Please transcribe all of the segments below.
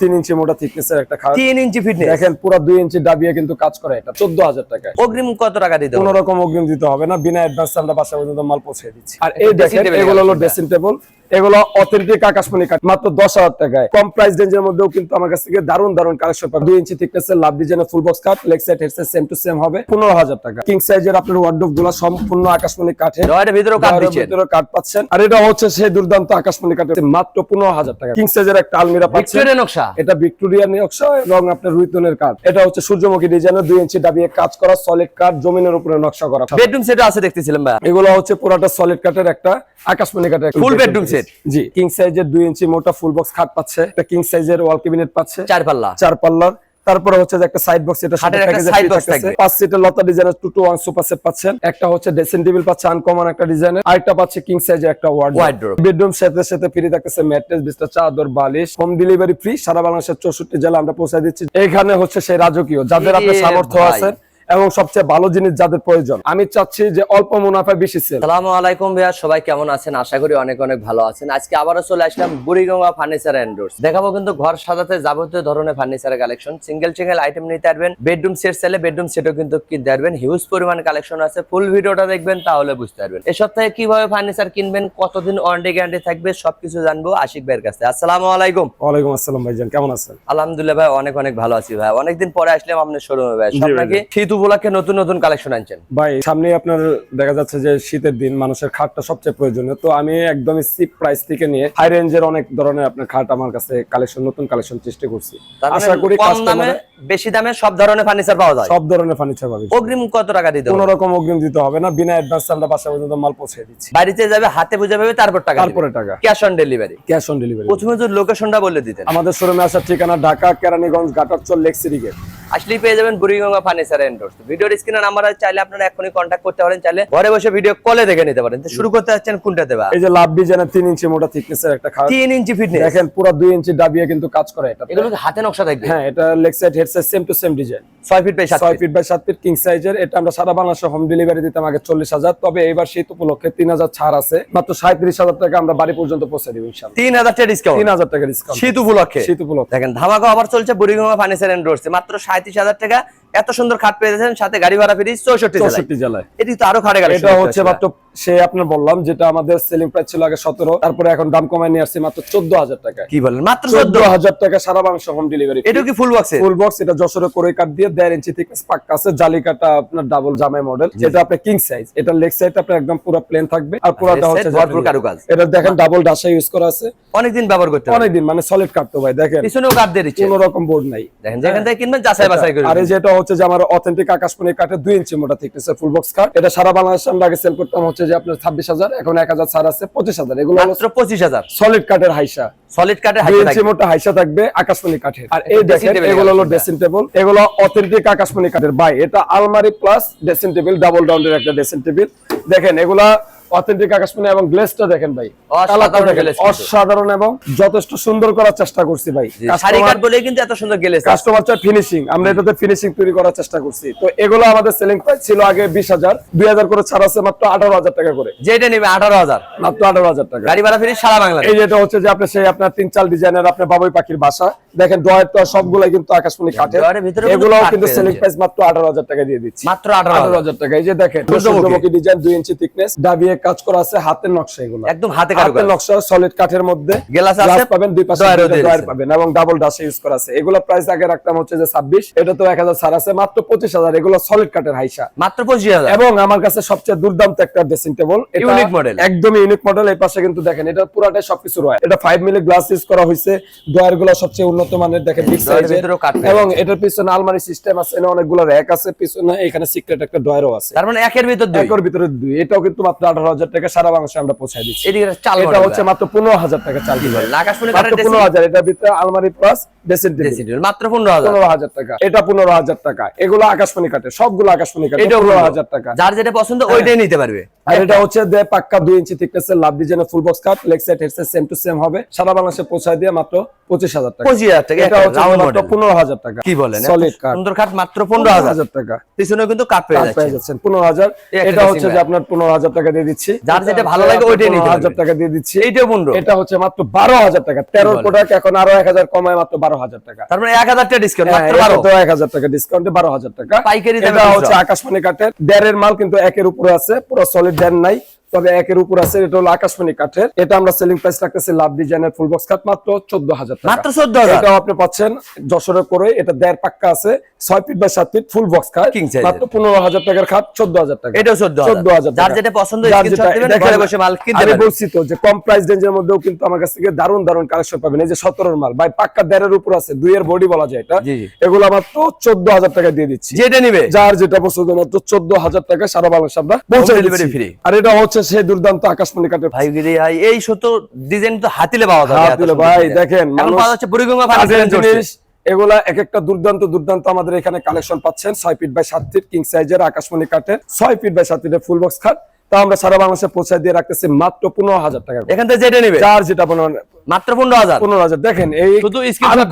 তিন ইঞ্চি মোটা থিকনেসের একটা খাট। তিন ইঞ্চি ফিটনেস দেখেন পুরো দুই ইঞ্চি ডাবিয়ে কিন্তু কাজ করে এটা চোদ্দ হাজার টাকা অগ্রিম কত টাকা দিতে কোন রকম অগ্রিম দিতে হবে না বিনা অ্যাডভান্স আমরা বাসা পর্যন্ত মাল পৌঁছে দিচ্ছি। আর এই দেখেন এগুলো হলো ড্রেসিং টেবল এগুলো অথেন্টিক আকাশমণি কাঠ মাত্র দশ হাজার টাকায়। কম প্রাইস রেঞ্জের মধ্যেও কিন্তু আমার কাছ থেকে দারুণ দারুণ কালেকশন পাবেন। দুই ইঞ্চি থিকনেসের লাভ ডিজাইনের ফুল বক্স কাঠ leg side headset same to same হবে পনেরো হাজার টাকা। কিং সাইজের আপনার ওয়ার্ডরোবগুলো সম্পূর্ণ আকাশমণি দিচ্ছেন। ভিতরে কাঠ পাচ্ছেন। আর এটা হচ্ছে সেই দুর্দান্ত আকাশমণি কাঠের মাত্র পনেরো হাজার টাকা। কিং সাইজের একটা আলমিরা পাচ্ছেন নকশা। এটা ভিক্টোরিয়া নকশা এবং আপনার রুইতনের কাঠ। এটা হচ্ছে সূর্যমুখী ডিজাইনের দুই ইঞ্চি ডাবিয়ে কাজ করা সলিড কাঠ জমিনের উপরে নকশা করা। বেডরুম সেটও আছে দেখতেছিলাম ভাই। এগুলো হচ্ছে পুরাটা সলিড কাঠের একটা আকাশমণি কাঠের একটা Full bedroom set? জি। কিং সাইজের দুই ইঞ্চি মোটা ফুল বক্স খাট পাচ্ছে একটা কিং সাইজের ওয়াল ক্যাবিনেট পাচ্ছে। চার পাল্লা। চার পাল্লার। তারপরে হচ্ছে যে একটা সাইড বক্স এটা খাটের একটা side box থাকবে। পাঁচ সিটের লতা ডিজাইনের two two one super set পাচ্ছেন। একটা হচ্ছে ড্রেসিং টেবিল পাচ্ছে আনকমন একটা ডিজাইনের আরেকটা পাচ্ছে কিং সাইজের একটা ওয়ার্ড Wardrobe। বেডরুম সাথে সাথে ফ্রি থাকতেছে ম্যাট্রেস বিছনা চাদর বালিশ। হোম ডেলিভারি ফ্রি সারা বাংলাদেশের চৌষট্টি জেলা আমরা পৌঁছে দিচ্ছি। এখানে হচ্ছে সেই রাজকীয় যাদের আপনার সামর্থ্য আছে। এবং সবচেয়ে ভালো জিনিস যাদের প্রয়োজন। আমি চাচ্ছি যে অল্প মুনাফায় বেশি সেল সালামু আলাইকুম ভাইয়া সবাই কেমন আছেন? আশা করি অনেক অনেক ভালো আছেন। আজকে আবারও চলে আসলাম বুড়িগঙ্গা ফার্নিচার এন্ডোর্স দেখাবো কিন্তু ঘর সাজাতে যাবতীয় ধরনের ফার্নিচারের কালেকশন সিঙ্গেল সিঙ্গেল আইটেম নিতে পারবেন। বেডরুম সেট চাইলে বেডরুম সেটও কিন্তু কিনতে পারবেন। হিউজ পরিমাণ কালেকশন আছে। ফুল ভিডিওটা দেখবেন তাহলে বুঝতে পারবেন। এই সপ্তাহে কীভাবে ফার্নিচার কিনবেন কতদিন ওয়ারেন্টি গ্যারান্টি থাকবে সবকিছু জানব আশিক ভাইয়ের কাছে আসসালামু আলাইকুম। ওয়ালাইকুম আসসালাম ভাইজান কেমন আছেন? আলহামদুলিল্লাহ ভাই অনেক অনেক ভালো আছি ভাই। অনেকদিন পরে আসলাম আপনার শোরুমে ভাই। সব নাকি উপলক্ষে নতুন নতুন কালেকশন আনছেন? ভাই সামনে আপনার দেখা যাচ্ছে যে শীতের দিন মানুষের খাটটা সবচেয়ে প্রয়োজনীয়। তো আমি একদমই চিপ প্রাইস থেকে নিয়ে হাই রেঞ্জের অনেক ধরনের আপনার খাট আমার কাছে কালেকশন নতুন কালেকশন চেষ্টা করছি। মানে আশা করি কম দামে বেশি দামে সব ধরনের ফার্নিচার পাওয়া যায়? সব ধরনের ফার্নিচার পাবে। অগ্রিম কত টাকা দিতে কোন রকম অগ্রিম দিতে হবে না বিনা অ্যাডভান্স আমরা বাসা পর্যন্ত মাল পৌঁছে দিচ্ছি। বাড়িতে যাবে হাতে বুঝে পাবে তারপর টাকা তারপরে টাকা। Cash on delivery cash on delivery প্রথমে যদি লোকেশনটা বলে দিতেন। আমাদের শোরুমে আসার ঠিকানা Dhaka Keraniganj Ghatarchar lake city gate আসলেই পেয়ে যাবেন বুড়িগঙ্গা ফার্নিচার এন্ডোর্স ভিডিওর স্ক্রিনে নাম্বার আছে চাইলে আপনারা এখনই কন্ট্যাক্ট করতে পারেন চাইলে ঘরে বসে ভিডিও কলে দেখে নিতে পারেন। তো শুরু করতে যাচ্ছেন কোনটা দেবা? এই যে লাভ ডিজাইনের তিন ইঞ্চি মোটা থিকনেসের একটা খাট। তিন ইঞ্চি ফিটনেস দেখেন পুরো দুই ইঞ্চি ডাবিয়ে কিন্তু কাজ করে এটা। এগুলো কি হাতে নকশা থাকবে হ্যাঁ এটা leg side head side same to same design ছয় ফিট বাই সাত ছয় ফিট ফিট বাই সাত ফিট কিং সাইজের এটা আমরা সারা বাংলাদেশে হোম ডেলিভারি দিতাম আগে চল্লিশ হাজার। তবে এবার শীত উপলক্ষে তিন হাজার ছাড় আছে। মাত্র সাঁত্রিশ হাজার টাকা আমরা বাড়ি পর্যন্ত পৌঁছে দিব তিন হাজার টাকা ডিসকাউন্ট তিন হাজার টাকা ডিসকাউন্ট শীত উপলক্ষে। শীত উপলক্ষে। দেখেন ধামাকা আবার চলছে বুড়িগঙ্গা ফার্নিচার এন্ডোর্স মাত্র সাঁত্রিশ হাজার টাকা এত সুন্দর খাট পেয়ে যাচ্ছেন সাথে গাড়ি ভাড়া ফ্রি চৌষট্টি চৌষট্টি জেলায়। এটি তো আরও খাটে এটা হচ্ছে মাত্র সে আপনার বললাম যেটা আমাদের সেলিং প্রাইস ছিল আগে সতেরো তারপরে এখন দাম কমায় নিয়ে আসছি মাত্র চোদ্দ হাজার টাকা কি বলেন? মাত্র চোদ্দ হাজার। টাকা সারা বাংলাদেশ হোম ডেলিভারি এটা কি ফুল বক্সে ফুল বক্স এটা যশোরে করে কাট দিয়ে দেড় ইঞ্চি থেকে পাক্কা আছে জালি কাটা আপনার ডাবল জামাই মডেল যেটা আপনার কিং সাইজ এটা লেগ সাইড আপনার একদম পুরো প্লেন থাকবে। আর পুরোটা হচ্ছে ভরপুর কারুকাজ। এটা দেখেন ডাবল ডাসা ইউজ করা আছে। অনেকদিন ব্যবহার করতে অনেকদিন মানে সলিড কাট তো ভাই দেখেন। পিছনেও কাট দিয়ে দিচ্ছে। কোন রকম বোর্ড নাই। দেখেন যেখান থেকে কিনবেন যাচাই বাছাই করে আর যেটা হচ্ছে যে আমার অথেন্টিক আকাশমণি কাঠের দুই ইঞ্চি মোটা ফুল বক্স কাঠ এটা সারা বাংলাদেশে আমরা আগে সেল করতাম হচ্ছে যে আপনার ছাব্বিশ হাজার এখন এক হাজার ছাড় আছে পঁচিশ হাজার। এগুলো মাত্র পঁচিশ হাজার। সলিড কাঠের হাইসা। সলিড কাঠের ইঞ্চি মোটা হাইসা থাকবে আকাশমণি কাঠের। আর এই একটা দেখেন এগুলো হলো ড্রেসিং টেবিল এগুলো অথেন্টিক আকাশমণি কাঠের। বাই এটা আলমারি প্লাস ড্রেসিং টেবিল ডাবল ডাউনের একটা ড্রেসিং টেবিল দেখেন এগুলা অথেন্টিক আকাশমণি এবং গ্লেসটা দেখেন ভাই। অসাধারণ কালারটা দেখেন অসাধারণ এবং যথেষ্ট সুন্দর করার চেষ্টা করছি ভাই। শাড়ি বলেই কিন্তু এত সুন্দর গেলে কাস্টমার চাই ফিনিশিং আমরা এটাতে ফিনিশিং তৈরি করার চেষ্টা করছি। তো এগুলো আমাদের সেলিং প্রাইস ছিল আগে বিশ হাজার দুই হাজার করে ছাড় আছে মাত্র আঠারো হাজার টাকা করে। যেটা নেবে আঠারো হাজার। মাত্র আঠারো হাজার টাকা। গাড়ি ভাড়া ফ্রি সারা বাংলাদেশ। এই যেটা হচ্ছে যে আপনি সেই আপনার তিন চাল ডিজাইনের আপনার বাবুই পাখির বাসা। দেখেন ডয়ের তো সবগুলাই কিন্তু আকাশমণি ডয়ারের ভিতরে কিন্তু সেলিং প্রাইস মাত্র আঠারো হাজার টাকা দিয়ে দিচ্ছি। মাত্র আঠারো হাজার। টাকা। এই যে দেখেন সূর্যমুখী। ডিজাইন দুই ইঞ্চি থিকনেস ডাবিয়ে কাজ করা আছে হাতের নকশা এগুলো। একদম হাতে হাতের নকশা সলিড কাঠের মধ্যে। গ্লাস আছে, পাবেন দুই পাশে ডয়ার পাবেন এবং ডাবল ডাসে ইউজ করা আছে। এগুলো প্রাইস আগে রাখতাম হচ্ছে যে ছাব্বিশ এটা তো এক হাজার ছাড় আছে মাত্র পঁচিশ হাজার। এগুলো সলিড কাঠের হাইসা। মাত্র পঁচিশ হাজার। এবং আমার কাছে সবচেয়ে দুর্দান্ত একটা ড্রেসিং টেবিল Unique model। একদমই ইউনিক মডেল এই পাশে কিন্তু দেখেন এটা পুরাটাই সবকিছু রয় এটা 5 মিলি গ্লাস ইউজ করা হয়েছে ডয়ারগুলো সবচেয়ে উন্নত মানের দেখেন বিগ সাইজের ভিতরেও কাঠ পেয়ে এবং এটার পিছনে আলমারি সিস্টেম আছে এখানে অনেকগুলো র‍্যাক আছে পিছনে এখানে সিক্রেট একটা ডয়ারও আছে। তার মানে একের ভিতর দুই। একর ভিতরে দুই। এটাও কিন্তু মাত্র 18000 টাকা সারা বাংলাদেশে আমরা পৌঁছায় দিচ্ছি। এদিকে চাল এটা হচ্ছে মাত্র 15000 টাকা চাল দিবেন আকাশমণি কাঠের 15000 এটার ভিতরে আলমারি প্লাস ড্রেসিং টেবিল। মাত্র পনেরো হাজার। পনেরো হাজার টাকা। এটা পনেরো হাজার টাকা। এগুলো আকাশমণি সবগুলো আকাশমণি কাটে এটাও পনেরো পনেরো। টাকা। যার যেটা পছন্দ ওইটাই নিতে পারবে। আর এটা হচ্ছে যে পাক্কা দুই ইঞ্চি থিকনেসের লাভ ডিজাইনের full box cut leg side headset same to same হবে। সারা বাংলাদেশে পৌঁছায় দিয়ে মাত্র পঁচিশ হাজার টাকা। পঁচিশ হাজার টাকা এটা হচ্ছে রাউন্ড মাত্র পনেরো হাজার টাকা। কি বলেন? সলিড কাঠ সুন্দর কাঠ মাত্র পনেরো হাজার। হাজার টাকা। পিছনেও কিন্তু কাঠ পেয়ে কাঠ পেয়ে যাচ্ছে যাচ্ছেন। পনেরো হাজার। এটা হচ্ছে যে আপনার পনেরো হাজার টাকা দিয়ে দিচ্ছি। যার যেটা ভালো লাগে ওইটাই নিতে হাজার টাকা দিয়ে দিচ্ছি। এইটাও পনেরো। এটা হচ্ছে মাত্র বারো হাজার টাকা। তেরো প্রোডাক্ট এখন আরও এক হাজার কমায় মাত্র বারো হাজার টাকা। তার মানে এক হাজার টাকা ডিসকাউন্ট হ্যাঁ, মাত্র বারো। এক হাজার টাকা ডিসকাউন্টে বারো হাজার টাকা। পাইকারি এটা হচ্ছে আকাশমণি কাঠের। দেড়ের মাল কিন্তু একের উপরে আছে। পুরো সলিড দেড় নাই। তবে একের উপর আছে এটা হলো আকাশমণি কাঠের। এটা আমরা সেলিং প্রাইস রাখতেছি লাভ ডিজাইনের ফুল বক্স কাঠ মাত্র চোদ্দ হাজার টাকা। মাত্র 14,000 এটাও আপনি পাচ্ছেন যশোরে করে এটা দেড় পাক্কা আছে ছয় ফিট বাই সাত ফিট ফুল বক্স size মাত্র পনেরো হাজার টাকার খাট চোদ্দ হাজার টাকা। এটাও 14,000 চোদ্দ হাজার যার যেটা পছন্দ আমি বলছি তো যে কম প্রাইস রেঞ্জের মধ্যেও কিন্তু আমার কাছ থেকে দারুণ দারুণ কালেকশন পাবেন। এই যে সতেরোর মাল ভাই পাক্কা দেড়ের উপর আছে দুইয়ের বডি বলা যায় এটা। এগুলো মাত্র চোদ্দ হাজার টাকা দিয়ে দিচ্ছি। যেটা নিবে। যার যেটা পছন্দ মাত্র চোদ্দ হাজার টাকা সারা বাংলাদেশ আমরা পৌঁছে দিচ্ছি। free। আর এটা হচ্ছে সেই দুর্দান্ত আকাশমণি কাঠের ভাই গিরি ভাই এই শত ডিজাইন তো হাতিলে পাওয়া যাবে হাত এত দিলে সুন্দর ভাই, দেখেন, এখন মানুষ পাওয়া যাচ্ছে বুড়িগঙ্গা ফার্নিচার জিনিস এগুলা এক একটা দুর্দান্ত দুর্দান্ত আমাদের এখানে কালেকশন পাচ্ছেন। ছয় ফিট বাই সাত ফিট কিং সাইজের আকাশমণি কাঠের ছয় ফিট বাই সাত ফিটের ফুল বক্স খাট। তা আমরা সারা বাংলাদেশে পৌঁছায় দিয়ে রাখতেছি মাত্র পনেরো হাজার টাকা এখান থেকে যেটা নিবে? যার যেটা পনেরো মাত্র পনেরো হাজার? পনেরো হাজার। দেখেন এই শুধু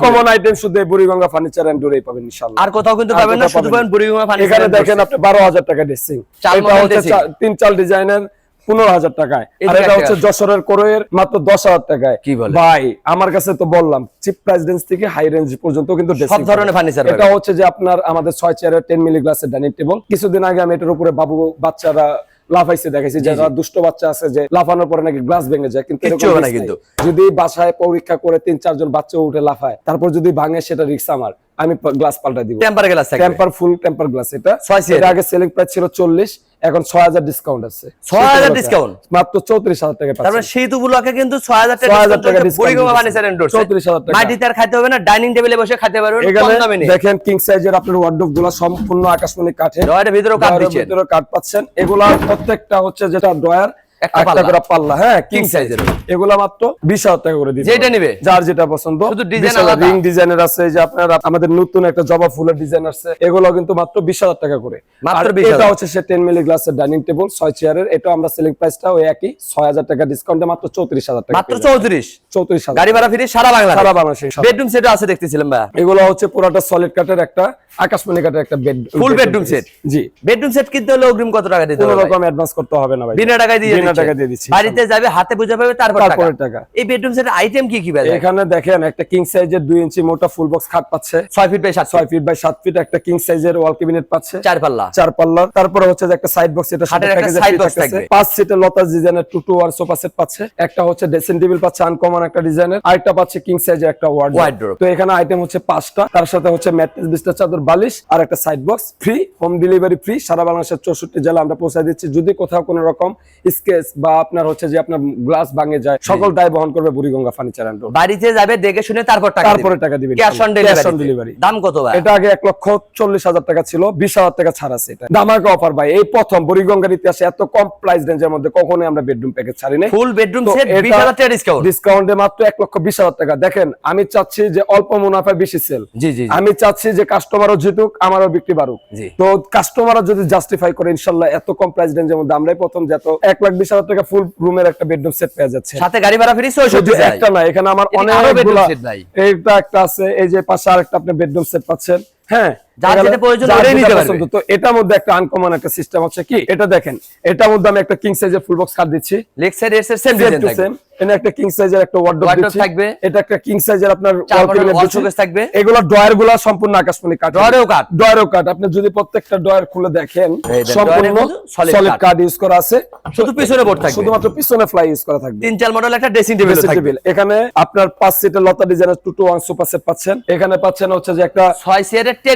কমন আইটেম শুধু বুড়িগঙ্গা ফার্নিচার এন্ড ডোরেই পাবেন ইনশাল্লাহ আর কোথাও কিন্তু পাবেন না শুধু পাবেন পাবেন বুড়িগঙ্গা ফার্নিচার এখানে দেখেন আপনি বারো হাজার টাকা ড্রেসিং এটা হচ্ছে তিন চাল ডিজাইনের পনেরো হাজার টাকায়। আর এটা হচ্ছে যশোরের কোরের মাত্র দশ হাজার টাকায়। কি বলে? ভাই আমার কাছে তো বললাম চিপ প্রাইস রেঞ্জ থেকে হাই রেঞ্জ পর্যন্ত কিন্তু সব ধরনের furniture এটা হচ্ছে যে আপনার আমাদের ছয় চেয়ারের টেন মিলি গ্লাসের ডাইনিং টেবিল কিছুদিন আগে আমি এটার উপরে বাবু বাচ্চারা লাফাইছে দেখাইছি যারা দুষ্ট বাচ্চা আছে যে লাফানোর পরে নাকি গ্লাস ভেঙে যায়। কিন্তু। যদি বাসায় পরীক্ষা করে তিন চারজন বাচ্চা উঠে লাফায় তারপর যদি ভাঙে সেটা রিক্স আমার। আমি গ্লাস পাল্টা দিব। টেম্পার গ্লাস থাকবে। টেম্পার ফুল টেম্পার গ্লাস এটা। ছয় সিএর। এটা আগে সেলিং প্রাইস ছিল চল্লিশ এখন ছয় হাজার ডিসকাউন্ট আছে। 6,000 discount? মাত্র চৌত্রিশ হাজার টাকা তারপরে পাচ্ছেন সেই উপলক্ষে কিন্তু ছয় হাজার 6,000 টাকা টাকা discount বুড়িগঙ্গা দিতেছে। ফার্নিচার এন্ডোর্স 34,000 টাকা। মাটিতে আর খাইতে হবে না ডাইনিং টেবিলে বসে খাইতে পারবেন কম দামে নিয়ে। দেখেন কিং সাইজের আপনার ওয়ার্ডরোবগুলো সম্পূর্ণ আকাশমণি কাঠে ড্রয়ারের ভিতরেও কাঠ দিচ্ছেন। ভিতরে কাঠ পাচ্ছেন। এগুলা প্রত্যেকটা হচ্ছে যেটা ড্রয়ার একটা একটা করে পাল্লা হ্যাঁ কিং সাইজের এগুলা মাত্র বিশ হাজার টাকা করে দিতে যেটা পারবেন। যার যেটা পছন্দ। শুধু design আলাদা। রিং ডিজাইনের আছে যে আপনার আমাদের নতুন একটা জবা ফুলের ডিজাইন আছে এগুলো কিন্তু মাত্র বিশ হাজার টাকা করে। মাত্র আর 20,000 এটা হচ্ছে সে টেন মিলি গ্লাসের ডাইনিং টেবিল ছয় চেয়ারের এটা আমরা সেলিং প্রাইসটা ওই একই ছয় হাজার টাকা ডিসকাউন্টে মাত্র চৌত্রিশ হাজার টাকা মাত্র চৌত্রিশ? চৌত্রিশ হাজার। গাড়ি ভাড়া ফিরে সারা বাংলা সারা বাংলাদেশে বেডরুম সেটও আছে দেখতেছিলাম ভাই এগুলো হচ্ছে পুরাটা সলিড কাঠের একটা আকাশমণি কাঠের একটা বেড bedroom set? জি। বেডরুম সেট কিনতে হলে অগ্রিম কত টাকা দিতে হবে ভাই? রকম অ্যাডভান্স করতে হবে না ভাই। বিনা টাকায় দিয়ে টাকা দিয়ে দিচ্ছি। বাড়িতে যাবে হাতে বুঝে পাবে তারপর টাকা। এই বেডরুম সেটের আইটেম কি কি ভাই? এখানে দেখেন একটা কিং সাইজের দুই ইঞ্চি মোটা ফুল বক্স খাট পাচ্ছে। ছয় ফিট বাই সাত ছয় ফিট বাই সাত ফিট একটা কিং সাইজের ওয়াল ক্যাবিনেট পাচ্ছে। চার পাল্লা। চার পাল্লার তারপরে হচ্ছে যে একটা সাইড বক্স এটা side box থাকবে। পাঁচ সিটের লতা ডিজাইনের টু টু আর সোফা সেট পাচ্ছে। একটা হচ্ছে ড্রেসিং টেবিল পাচ্ছে আনকমন একটা ডিজাইনের আরেকটা পাচ্ছে কিং সাইজের একটা ওয়ার্ড তো এখানে আইটেম হচ্ছে পাঁচটা। তার সাথে হচ্ছে ম্যাট্রেস বিস্তার চাদর বালিশ আর একটা side box free home delivery free সারা বাংলাদেশের চৌষট্টি জেলা আমরা পৌঁছায় দিচ্ছি। যদি কোথাও কোনো রকম স্কেচ বা আপনার হচ্ছে যে আপনার গ্লাস ভাঙে যায় সকল দায় বহন করবে বুড়িগঙ্গা ফার্নিচার অ্যান্ড বাড়িতে যাবে দেখে শুনে তারপর টাকা তারপরে টাকা দিবেন ক্যাশ অন ডেলিভারি দাম কত ভাই? এটা আগে এক লক্ষ চল্লিশ হাজার টাকা ছিল বিশ হাজার টাকা ছাড় আছে এটা। দামাকা অফার ভাই এই প্রথম বুড়িগঙ্গার ইতিহাসে এত কম প্রাইস রেঞ্জের মধ্যে কখনোই আমরা বেডরুম প্যাকেজ ছাড়ি নাই। ফুল বেডরুম সেট এটা- বিশ হাজার টাকা ডিসকাউন্ট ডিসকাউন্টে মাত্র এক লক্ষ বিশ হাজার টাকা। দেখেন আমি চাচ্ছি যে অল্প মুনাফায় বেশি সেল জি জি। আমি চাচ্ছি যে কাস্টমারও জিতুক আমারও বিক্রি বাড়ুক। জি। তো কাস্টমাররা যদি জাস্টিফাই করে ইনশাল্লাহ এত কম প্রাইস রেঞ্জের মধ্যে আমরাই প্রথম যত এক লাখ হাজার টাকা ফুল রুমের একটা বেডরুম সেট পেয়ে যাচ্ছে। সাথে গাড়ি ভাড়া ফ্রি শুধু একটা না এখানে আমার অনেক। এইটা একটা আছে এই যে পাশে আরেকটা আপনি বেডরুম সেট পাচ্ছেন। হ্যাঁ। তো এটার মধ্যে একটা আনকমন একটা সিস্টেম আছে কি? এটা দেখেন এটার মধ্যে আমি একটা কিং সাইজের ফুল বক্স কার্ড দিচ্ছি। লেগ সাইড এর সেম Same ডিজাইন to থাকবে same। এখানে একটা কিং সাইজের একটা ওয়ার্ডরোব দিচ্ছি থাকবে। এটা একটা কিং সাইজের আপনার চার wall corner cabinet wall দিচ্ছি। showcase থাকবে। এগুলো ড্রয়ার সম্পূর্ণ আকাশমণি কাঠ ড্রয়ারেও কাঠ। ড্রয়ারেও কাঠ আপনি যদি প্রত্যেকটা ড্রয়ার খুলে দেখেন সম্পূর্ণ ড্রয়ারের মধ্যে solid সলিড কাঠ। কাঠ ইউজ করা আছে শুধু পিছনে বোর্ড থাকবে শুধুমাত্র পিছনে ফ্লাই ইউজ করা থাকবে তিন চার মডেল একটা ড্রেসিং টেবিল থাকবে এখানে আপনার পাঁচ সিটের লতা ডিজাইনের two two one sofa set পাচ্ছেন এখানে পাচ্ছেন হচ্ছে যে একটা ছয়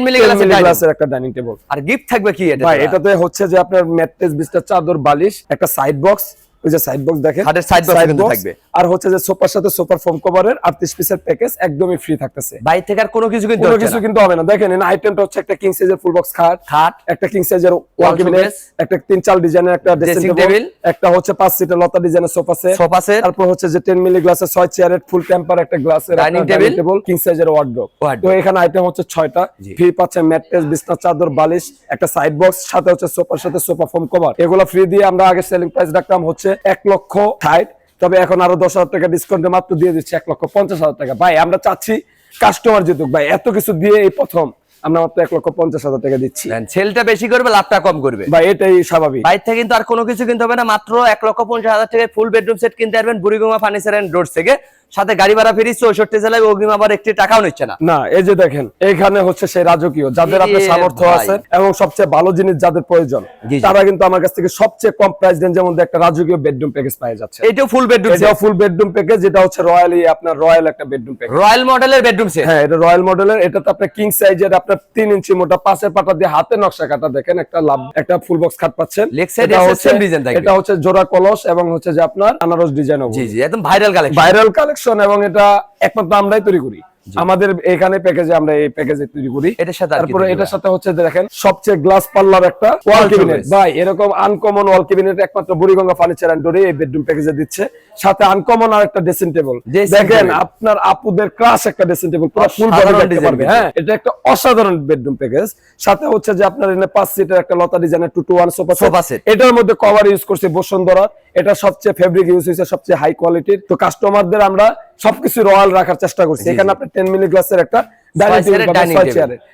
মিলি 10 মিলি গ্লাসের একটা ডাইনিং টেবিল আর গিফট থাকবে কি এটা ভাই এটাতে হচ্ছে যে আপনার ম্যাট্রেস বিস্তার চাদর বালিশ একটা সাইড বক্স ওই যে সাইড বক্স দেখেন? side box Side কিন্তু থাকবে। আর হচ্ছে যে সোফার সাথে সোফার ফোম কভারের 38 পিসের প্যাকেজ একদমই ফ্রি থাকতেছে। বাইরে থেকে আর কোনো কিছু কিন্তু কোনো কিছু কিন্তু হবে না। দেখেন এই আইটেমটা হচ্ছে একটা কিং সাইজের ফুল বক্স খাট খাট একটা কিং সাইজের ওয়াল ক্যাবিনেট একটা তিন চাল ডিজাইনের একটা ড্রেসিং টেবিল একটা হচ্ছে পাঁচ সিটের লতা ডিজাইনের সোফা সেট সোফা সেট তারপর হচ্ছে যে 10 মিলি গ্লাসের 6 চেয়ারের ফুল টেম্পার একটা গ্লাসের table, টেবিল কিং সাইজের wardrobe। তো এখানে আইটেম হচ্ছে 6টা ফ্রি পাচ্ছেন ম্যাট্রেস বিছনা চাদর বালিশ একটা সাইড বক্স সাথে হচ্ছে সোফার সাথে সোফা ফোম কভার এগুলো ফ্রি দিয়ে আমরা আগে সেলিং প্রাইস রাখতাম হচ্ছে 1 লক্ষ 60 তবে এখন আরও 10000 টাকা ডিসকাউন্টে মাত্র দিয়ে দিচ্ছে এক লক্ষ 50 হাজার টাকা। ভাই আমরা চাচ্ছি কাস্টমার জিতুক। ভাই এত কিছু দিয়ে এই প্রথম আমরা মাত্র এক লক্ষ পঞ্চাশ হাজার টাকা দিচ্ছি। সেলটা বেশি করবে লাভটা কম করবে। ভাই এটাই স্বাভাবিক। বাইর থেকে কিন্তু আর কোনো কিছু কিনতে হবে না মাত্র এক লক্ষ পঞ্চাশ হাজার টাকায় ফুল বেডরুম সেট কিনতে পারবেন বুড়িগঙ্গা ফার্নিচার এন্ড রোড থেকে। সাথে গাড়ি ভাড়া ফ্রি চৌষট্টি জেলায় অগ্রিম আবার একটি টাকাও নিচ্ছে না। না এই যে দেখেন এখানে হচ্ছে সেই রাজকীয় যাদের আপনার সামর্থ্য আছে এবং সবচেয়ে ভালো জিনিস যাদের প্রয়োজন। তারা কিন্তু আমার কাছ থেকে সবচেয়ে কম প্রাইস রেঞ্জের মধ্যে একটা রাজকীয় বেডরুম প্যাকেজ পাওয়া যাচ্ছে। এটাও ফুল বেডরুম এটা ফুল বেডরুম প্যাকেজ যেটা হচ্ছে রয়্যালি আপনার রয়্যাল একটা বেডরুম প্যাকেজ রয়্যাল মডেলের বেডরুম সেট হ্যাঁ এটা রয়্যাল মডেলের এটা তো আপনার কিং সাইজের আপনার তিন ইঞ্চি মোটা পাশের পাটা দিয়ে হাতে নকশা কাটা দেখেন একটা লাভ একটা ফুল বক্স খাট পাচ্ছেন। Lakeside এটা এর হচ্ছে design থাকবে। এটা হচ্ছে জোড়া কলস এবং হচ্ছে যে আপনার আনারস ডিজাইন জি জি একদম ভাইরাল কালেকশন ভাইরাল কালেকশন এবং এটা একমাত্র আমরাই তৈরি করি। আমাদের এখানে প্যাকেজে আমরা এই প্যাকেজে তৈরি করি। এটার সাথে তারপরে এটার সাথে হচ্ছে দেখেন সবচেয়ে গ্লাস পাল্লার একটা ওয়াল ক্যাবিনেট ভাই এরকম আনকমন ওয়াল ক্যাবিনেট একমাত্র বুড়িগঙ্গা ফার্নিচার এন্ড ডোরে এই বেডরুম প্যাকেজে দিচ্ছে। সাথে আনকমন আর একটা ড্রেসিং টেবিল দেখেন আপনার আপুদের ক্রাশ একটা ড্রেসিং টেবিল পুরো ফুল বডি অসাধারণ দেখতে পারবে হ্যাঁ এটা একটা অসাধারণ বেডরুম প্যাকেজ সাথে হচ্ছে যে আপনার এখানে পাঁচ সিটের একটা লতা ডিজাইনের two two one sofa Sofa set। এটার মধ্যে কভার ইউজ করছি বসুন্ধরা। এটা সবচেয়ে ফেব্রিক ইউজ হয়েছে সবচেয়ে হাই কোয়ালিটির তো কাস্টমারদের আমরা সবকিছু রয়াল রাখার চেষ্টা করছি। এখানে। আপনি টেন মিলি গ্লাসের একটা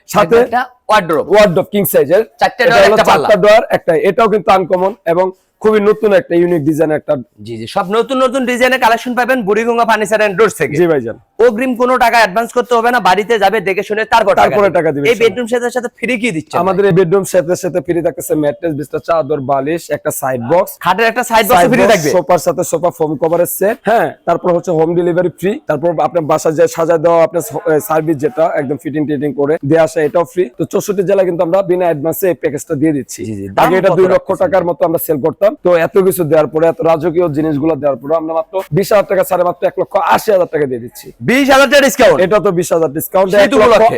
সাথে একটা কিং সাইজের চারটে ডোর একটা এটাও কিন্তু আনকমন এবং খুবই নতুন একটা ইউনিক ডিজাইন একটা জি জি সব নতুন নতুন ডিজাইনের কালেকশন পাবেন বুড়িগঙ্গা ফার্নিচার এন্ড রোড থেকে। জি ভাইজান। অগ্রিম কোনো টাকা অ্যাডভান্স করতে হবে না বাড়িতে যাবে দেখে শুনে তারপর তারপরে টাকা দিবে, এই বেডরুম সেটের সাথে ফ্রি কি দিচ্ছে আমাদের এই বেডরুম সাথে সাথে ফ্রি থাকতেছে ম্যাট্রেস বিছনা চাদর বালিশ একটা সাইড বক্স খাটের একটা সাইড বক্স ফ্রি থাকবে? সোফার সাথে সোফা ফোম কভারের সেট হ্যাঁ তারপর হচ্ছে হোম ডেলিভারি ফ্রি তারপর আপনার বাসা যে সাজা দেওয়া আপনার সার্ভিস যেটা একদম ফিটিং টিটিং করে দিয়ে আসা এটাও ফ্রি তো চৌষট্টি জেলা কিন্তু আমরা বিনা অ্যাডভান্সে এই প্যাকেজটা দিয়ে দিচ্ছি। জি, জি। আগে এটা কত দুই লক্ষ টাকার মতো আমরা সেল করতাম। তো এত কিছু দেওয়ার পরে এত রাজকীয় জিনিসগুলো দেওয়ার পরে আমরা মাত্র বিশ হাজার টাকা সাড়ে মাত্র এক লক্ষ আশি হাজার টাকা দিয়ে দিচ্ছি। বিশ হাজার টাকা ডিসকাউন্ট এটা তো বিশ হাজার ডিসকাউন্ট।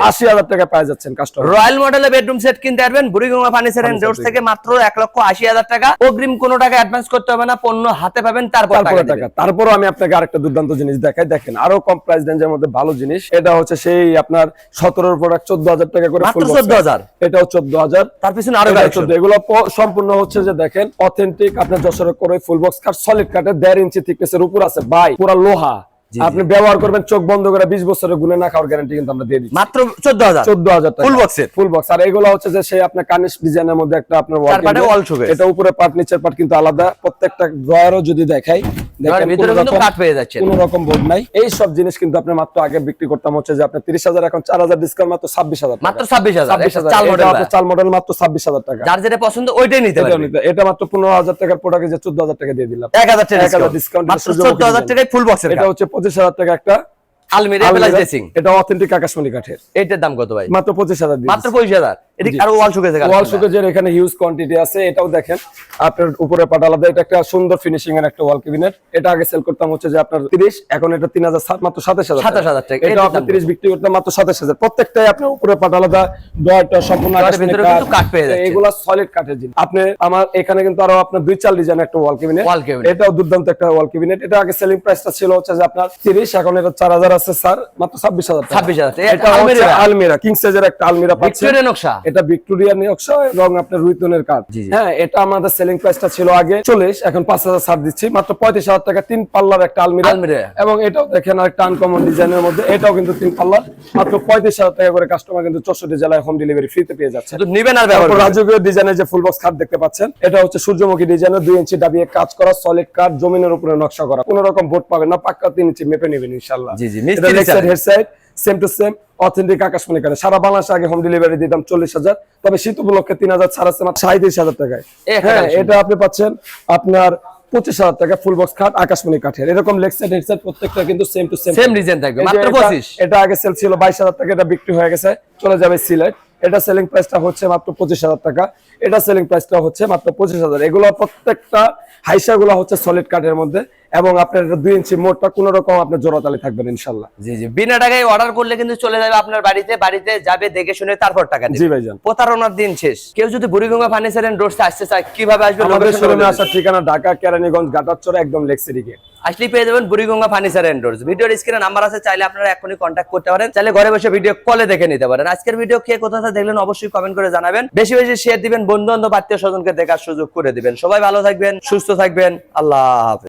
আশি হাজার টাকা পাওয়া যাচ্ছেন কাস্টমার রয়্যাল মডেলের বেডরুম সেট কিনতে পারবেন বুড়িগঙ্গা ফার্নিচার এন্ড রোড থেকে। মাত্র এক লক্ষ আশি হাজার টাকা। অগ্রিম কোনো টাকা অ্যাডভান্স করতে হবে না পণ্য হাতে পাবেন তারপর তারপরে টাকা তারপরও আমি আপনাকে আরেকটা দুর্দান্ত জিনিস দেখাই। দেখেন আরও কম প্রাইস রেঞ্জের মধ্যে ভালো জিনিস। এটা হচ্ছে সেই আপনার সতেরোর প্রোডাক্ট চোদ্দ হাজার টাকা করে চোদ্দ হাজার box 14,000 এটাও চোদ্দ হাজার। তার পিছনে আরও চোদ্দ। এগুলো সম্পূর্ণ হচ্ছে যে দেখেন অথেন্টিক আপনার যশোরের করে ফুল বক্স কাঠ সলিড কাঠের দেড় ইঞ্চি থিকনেসের উপর আছে। বাই পুরা লোহা। আপনি ব্যবহার করবেন চোখ বন্ধ করে বিশ বছরের গুনে না খাওয়ার গ্যারান্টি কিন্তু আমরা দিয়ে দিচ্ছি। মাত্র চোদ্দ হাজার। চোদ্দ হাজার ফুল বক্স ফুল বক্স আর এগুলো হচ্ছে যে সেই আপনার কানিস ডিজাইনের মধ্যে একটা আপনার। এটা উপরে পাট নিচের পাট কিন্তু আলাদা। প্রত্যেকটা ড্রয়ারও যদি দেখাই ভিতরে কিন্তু রকম- পেয়ে যাচ্ছেন। কোনো রকম বোর্ড নাই। এই সব জিনিস কিন্তু আপনি মাত্র আগে বিক্রি করতাম হচ্ছে যে এখন ডিসকাউন্ট মাত্র ছাব্বিশ হাজার মাত্র চাল মডেল চাল মডেল মাত্র ছাব্বিশ হাজার টাকা। যার যেটা পছন্দ ওইটাই নিতে পারবেন এটা মাত্র পনেরো হাজার টাকার প্রোডাক্ট যে চোদ্দ হাজার টাকা দিয়ে দিলাম। এক হাজার টাকা হাজার ডিসকাউন্ট মাত্র সূর্যমুখী চোদ্দ হাজার design। টাকায় ফুল বক্সের এটা হচ্ছে পঁচিশ হাজার টাকা একটা আলমিরা প্লাস ড্রেসিং এটা অথেন্টিক আকাশমণি কাঠের। এইটার দাম কত ভাই? মাত্র পঁচিশ হাজার দিয়ে মাত্র পঁচিশ হাজার। এদিকে জি। আরও ওয়াল ওয়াল শোকেজের এখানে হিউজ কোয়ান্টিটি আছে। এটাও দেখেন আপনার উপরে এটা একটা সুন্দর ফিনিশিং এর একটা ওয়াল ক্যাবিনেট এটা আগে সেল করতাম হচ্ছে যে আপনার 30 এখন এটা 3000 মাত্র 27000 27,000 টাকা। এটা আপনি 30 বিক্রি করতে মাত্র 27000 প্রত্যেকটাই আপনার উপরে সম্পূর্ণ আকাশমণি কাঠ। কাঠ পেয়ে যাচ্ছে। এগুলা সলিড কাঠের জিনিস। আপনি আমার এখানে কিন্তু আরও আপনার দুই চাল ডিজাইন একটা ওয়াল ক্যাবিনেট এটাও দুর্দান্ত একটা ওয়াল ক্যাবিনেট এটা আগে সেলিং প্রাইসটা ছিল হচ্ছে যে আপনার 30 এখন এটা 4000 আছে স্যার মাত্র 26000 টাকা। 26,000 টাকা। এটা আলমিরা। কিং সাইজের একটা আলমিরা ভিক্টোরিয়া নকশা। এটা ভিক্টোরিয়া নকশা এবং আপনার রুইতনের। হ্যাঁ এটা আমাদের সেলিং প্রাইসটা ছিল আগে চল্লিশ এখন পাঁচ হাজার ছাড় দিচ্ছি। মাত্র পঁয়ত্রিশ হাজার টাকা তিন পাল্লার একটা আলমিরা। আলমিরা। এবং এটাও দেখেন একটা আনকমন ডিজাইনের মধ্যে এটাও কিন্তু তিন পাল্লার। মাত্র পঁয়ত্রিশ হাজার টাকা করে কাস্টমার কিন্তু চৌষট্টি জেলায় হোম ডেলিভারি ফ্রিতে পেয়ে যাচ্ছে। নিবেন আর রাজকীয় ডিজাইনের যে ফুল বক্স খাট দেখতে পাচ্ছেন এটা হচ্ছে সূর্যমুখী ডিজাইনের দুই ইঞ্চি ডাবিয়ে কাজ করা সলিড কাঠ জমিনের উপরে নকশা করা। কোন রকম বোর্ড পাবেন না পাক্কা তিন ইঞ্চি মেপে নেবেন ইনশাল্লাহ জি, জি, এটা মিস্ত্রি লেগ সাইড চালে। Head side same to same authentic আকাশমণি কাঠে সারা বাংলাদেশে আগে হোম ডেলিভারি দিতাম চল্লিশ হাজার তবে শীত উপলক্ষে তিন হাজার ছাড় আছে মাত্র সাঁত্রিশ হাজার টাকায়। হ্যাঁ এটা আপনি পাচ্ছেন আপনার পঁচিশ হাজার টাকা ফুল বক্স খাট আকাশমণি কাঠের। এরকম লেগ সাইড প্রত্যেকটা কিন্তু same to same same design থাকবে মাত্র পঁচিশ। এটা আগে সেল ছিল বাইশ হাজার টাকা এটা বিক্রি হয়ে গেছে চলে যাবে সিলেট এটা সেলিং প্রাইসটা হচ্ছে মাত্র পঁচিশ হাজার টাকা। এটা সেলিং প্রাইসটা হচ্ছে মাত্র পঁচিশ হাজার। এগুলো প্রত্যেকটা হাইসা গুলো হচ্ছে সলিড কাঠের মধ্যে। এবং আপনার দুই ইঞ্চি মোটটা কোন রকম আপনার জোড়াতালি থাকবেন ইনশাল্লাহ। জি জি। বিনা টাকায় অর্ডার করলে কিন্তু চলে যাবে আপনার বাড়িতে বাড়িতে যাবে দেখে শুনে তারপর টাকা জি ভাইজান। প্রতারণার দিন শেষ। কেউ যদি বুড়িগঙ্গা ফার্নিচার এন্ড রোডসে আসতে চায় কীভাবে আসবে আমাদের শোরুমে আসার ঠিকানা ঢাকা কেরানীগঞ্জ গাটারচর একদম লেক্সিরি গেট আসলেই পেয়ে যাবেন বুড়িগঙ্গা ফার্নিচার এন্ড রোডস ভিডিওর স্ক্রিনে নাম্বার আছে চাইলে আপনারা এখনই কন্ট্যাক্ট করতে পারেন। চাইলে ঘরে বসে ভিডিও কলে দেখে নিতে পারেন। আজকের ভিডিও কে কোথা দেখলেন অবশ্যই কমেন্ট করে জানাবেন। বেশি বেশি শেয়ার দিবেন বন্ধু বান্ধব আত্মীয় স্বজনকে দেখার সুযোগ করে দিবেন। সবাই ভালো থাকবেন সুস্থ থাকবেন। আল্লাহ হাফেজ।